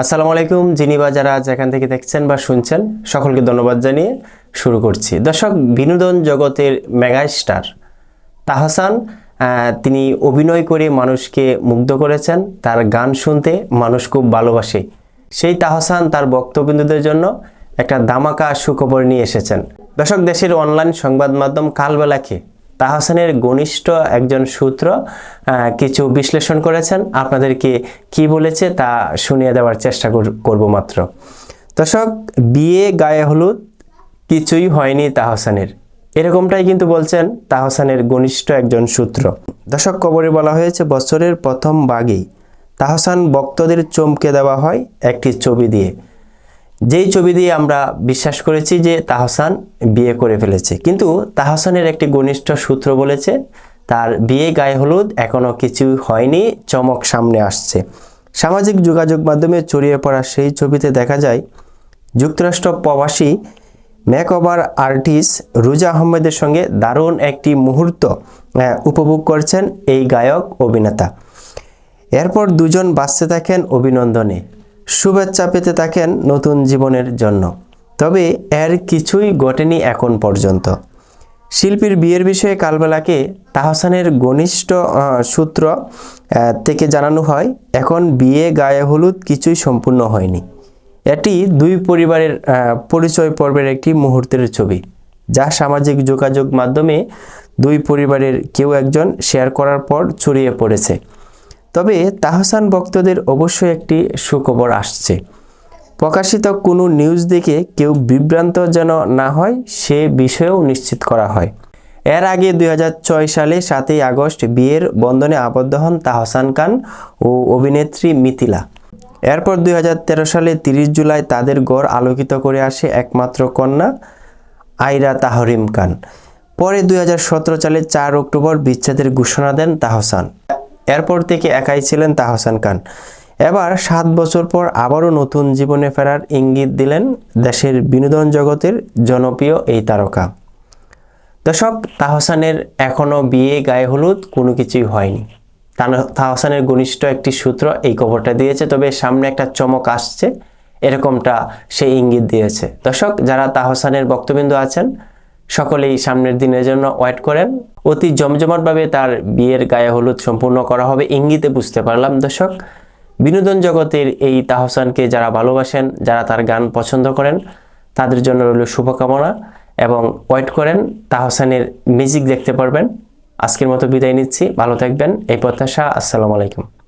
আসসালামু আলাইকুম, যিনি বা যারা যেখান থেকে দেখছেন বা শুনছেন, সকলকে ধন্যবাদ জানিয়ে শুরু করছি। দর্শক, বিনোদন জগতের মেগা স্টার তাহসান তিনি অভিনয় করে মানুষকে মুগ্ধ করেছেন, তার গান শুনতে মানুষ খুব ভালোবাসে। সেই তাহসান তার বক্তবিন্দুদের জন্য একটা দামাকা সুখবর নিয়ে এসেছেন। দর্শক, দেশের অনলাইন সংবাদ মাধ্যম কালবেলাকে তাহসানের ঘনিষ্ঠ একজন সূত্র কিছু বিশ্লেষণ করেছেন। আপনাদেরকে কি বলেছে তা শুনিয়ে দেওয়ার চেষ্টা কর- করব মাত্র। দর্শক, বিয়ে গায়ে হলুদ কিছুই হয়নি তাহসানের। এরকমটাই কিন্তু বলছেন তাহসানের ঘনিষ্ঠ একজন সূত্র। দর্শক, কবরে বলা হয়েছে, বছরের প্রথম ভাগেই তাহসান ভক্তদের চমকে দেওয়া হয় একটি ছবি দিয়ে। যেই ছবি দিয়ে আমরা বিশ্বাস করেছি যে তাহসান বিয়ে করে ফেলেছে, কিন্তু তাহসানের একটি ঘনিষ্ঠ সূত্র বলেছে, তার বিয়ে গায়ে হলুদ এখনও কিছু হয়নি, চমক সামনে আসছে। সামাজিক যোগাযোগ মাধ্যমে ছড়িয়ে পড়া সেই ছবিতে দেখা যায়, যুক্তরাষ্ট্র প্রবাসী মেকওভার আর্টিস্ট রুজা আহমেদের সঙ্গে দারুণ একটি মুহূর্ত উপভোগ করছেন এই গায়ক, অভিনেতা। এরপর দুজন বাঁচতে থাকেন অভিনন্দনে। শুভেচ্ছা পেতে থাকেন নতুন জীবনের জন্য। তবে এর কিছুই ঘটেনি এখন পর্যন্ত। শিল্পীর বিয়ের বিষয়ে কালবেলাকে তাহসানের ঘনিষ্ঠ সূত্র থেকে জানানো হয়, এখন বিয়ে গায়ে হলুদ কিছুই সম্পূর্ণ হয়নি। এটি দুই পরিবারের পরিচয় পর্বের একটি মুহূর্তের ছবি, যা সামাজিক যোগাযোগ মাধ্যমে দুই পরিবারের কেউ একজন শেয়ার করার পর ছড়িয়ে পড়েছে। তবে তাহসান ভক্তদের অবশ্যই একটি সুখবর আসছে। প্রকাশিত কোনো নিউজ দেখে কেউ বিভ্রান্ত যেন না হয়, সে বিষয়েও নিশ্চিত করা হয়। এর আগে দুই হাজার ছয় সালে সাতই আগস্ট বিয়ের বন্ধনে আবদ্ধ হন তাহসান খান ও অভিনেত্রী মিথিলা। এরপর দুই হাজার তেরো সালে তিরিশ জুলাই তাদের গড় আলোকিত করে আসে একমাত্র কন্যা, আইরা তাহরিম খান। পরে দুই হাজার সতেরো সালে চার অক্টোবর বিচ্ছেদের ঘোষণা দেন তাহসান। এরপর থেকে একাই ছিলেন তাহসান খান। এবার সাত বছর পর আবারও নতুন জীবনে ফেরার ইঙ্গিত দিলেন দেশের বিনোদন জগতের জনপ্রিয় এই তারকা। দর্শক, তাহসানের এখনও বিয়ে গায়ে হলুদ, কোনো কিছুই হয়নি। তাহসানের ঘনিষ্ঠ একটি সূত্র এই খবরটা দিয়েছে, তবে সামনে একটা চমক আসছে, এরকমটা সে ইঙ্গিত দিয়েছে। দর্শক, যারা তাহসানের বক্তবিন্দু আছেন সকলেই সামনের দিনের জন্য ওয়েট করেন। অতি জমজমাটভাবে তার বিয়ের গায়ে হলুদ সম্পূর্ণ করা হবে। ইঙ্গিতে বুঝতে পারলাম, দর্শক। বিনোদন জগতের এই তাহসানকে যারা ভালোবাসেন, যারা তার গান পছন্দ করেন, তাদের জন্য রইল শুভকামনা এবং ওয়েট করেন, তাহসানের মিউজিক দেখতে পারবেন। আজকের মতো বিদায় নিচ্ছি। ভালো থাকবেন। এই প্রত্যাশা। আসসালামু আলাইকুম।